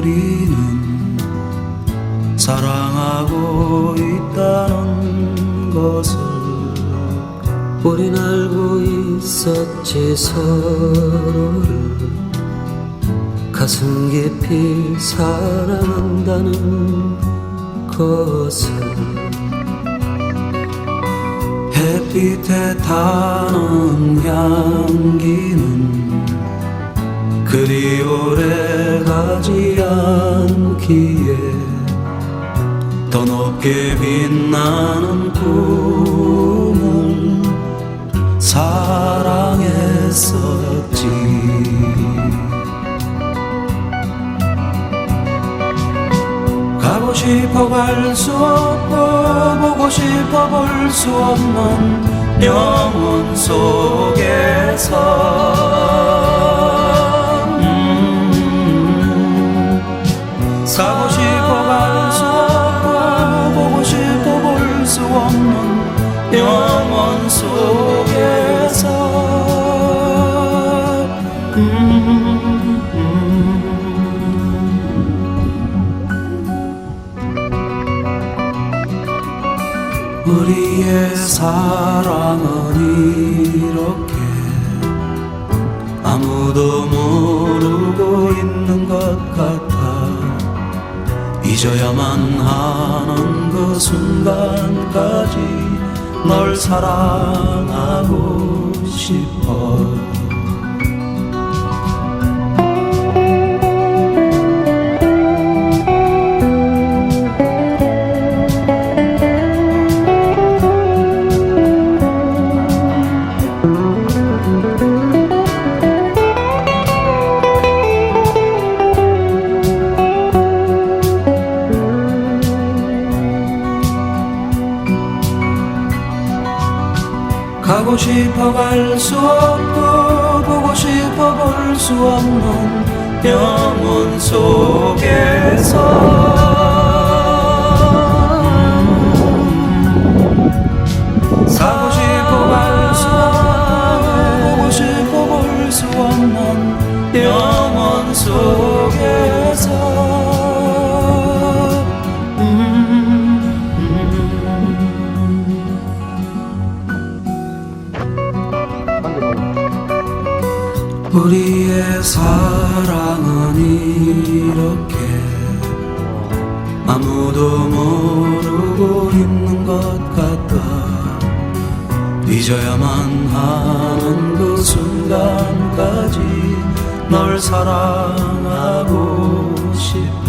우리는 사랑하고 있다는 것을 우린 알고 있었지 서로를. 가슴 깊이 사랑한다는 것을. 햇빛에 타는 향기는 그리 오래 가지 않기에 더 높게 빛나는 꿈을 사랑했었지. 가고 싶어 갈 수 없고 보고 싶어 볼 수 없는 영혼 속에서 영혼 속에서. 우리의 사랑은 이렇게 아무도 모르고 있는 것 같아 잊어야만 하는 그 순간까지 널 사랑하고 싶어 가고 싶어 갈 수 없고 보고 싶어 볼 수 없는 영혼 속에서. 가고 싶어 갈 수 없고 보고 싶어 볼 수 없는 영혼 속 우리의 사랑은 이렇게 아무도 모르고 있는 것 같아 잊어야만 하는 그 순간까지 널 사랑하고 싶어.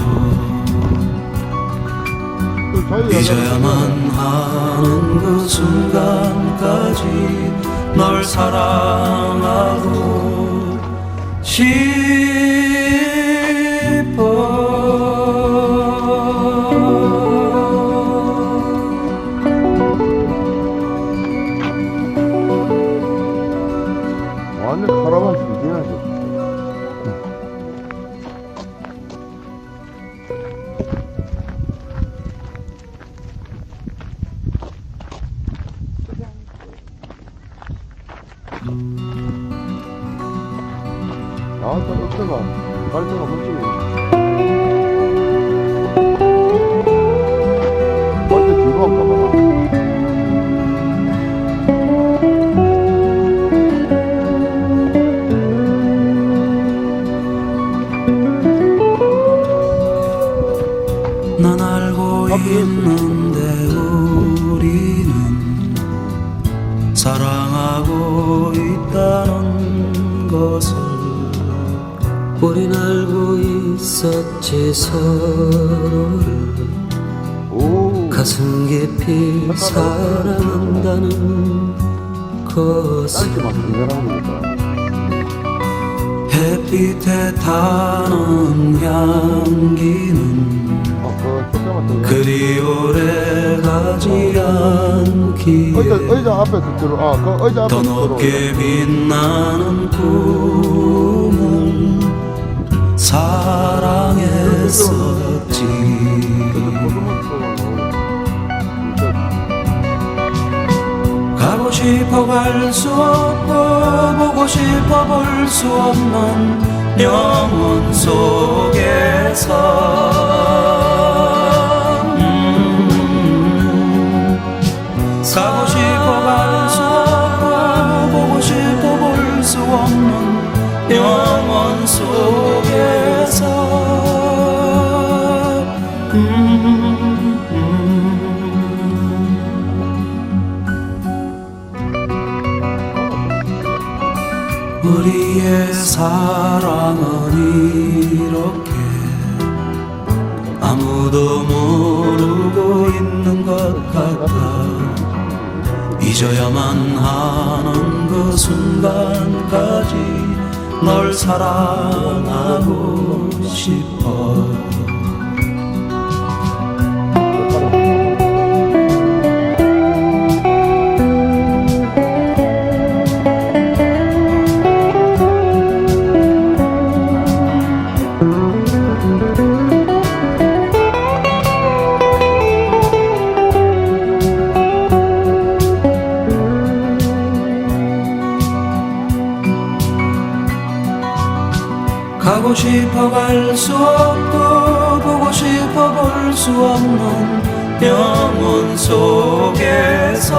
잊어야만 하는 그 순간까지 널 사랑하고 싶 나한테 어쩌가 발전가 멋지게. 완전 즐거운 가봐라. 난 알고 있는데 우리는 사랑하고 있다는 것을 우린 알고 있었지 서로를 오. 가슴 깊이 사랑한다는 것을. 햇빛에 타는 향기는 어, 그. 그리 오래 가지 않기에 아, 그 더. 높게 빛나는 꿈을 사랑했었지 가고 싶어 갈 수 없고 보고 싶어 볼 수 없는 영혼 속에서 음, 가고 사랑은 이렇게 아무도 모르고 있는 것 같아. 잊어야만 하는 그 순간까지 널 사랑하고 싶어 가고 싶어 갈 수 없고 보고 싶어 볼 수 없는 영혼 속에서